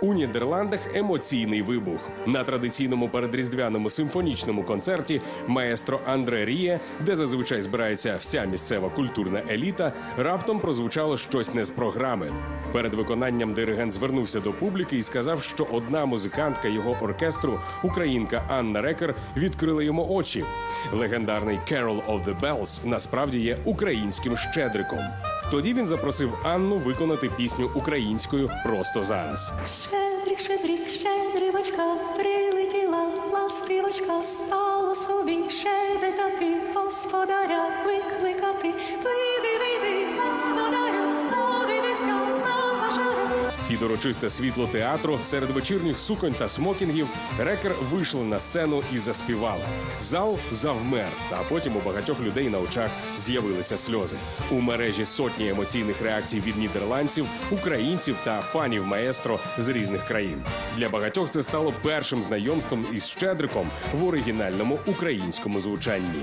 У Нідерландах емоційний вибух на традиційному передріздвяному симфонічному концерті маестро Андре Ріє, де зазвичай збирається вся місцева культурна еліта, раптом прозвучало щось не з програми. Перед виконанням диригент звернувся до публіки і сказав, що одна музикантка його оркестру, українка Анна Рекер, відкрила йому очі. Легендарний «Carol of the Bells» насправді є українським щедриком. Тоді він запросив Анну виконати пісню українською просто зараз. Шедрик, шедрик, щедрівочка, прилетіла ластивочка, стало собі шебетати, господаря викликати. Під урочисте світло театру серед вечірніх суконь та смокінгів рекер вийшла на сцену і заспівала. Зал завмер, а потім у багатьох людей на очах з'явилися сльози. У мережі сотні емоційних реакцій від нідерландців, українців та фанів маестро з різних країн. Для багатьох це стало першим знайомством із Щедриком в оригінальному українському звучанні.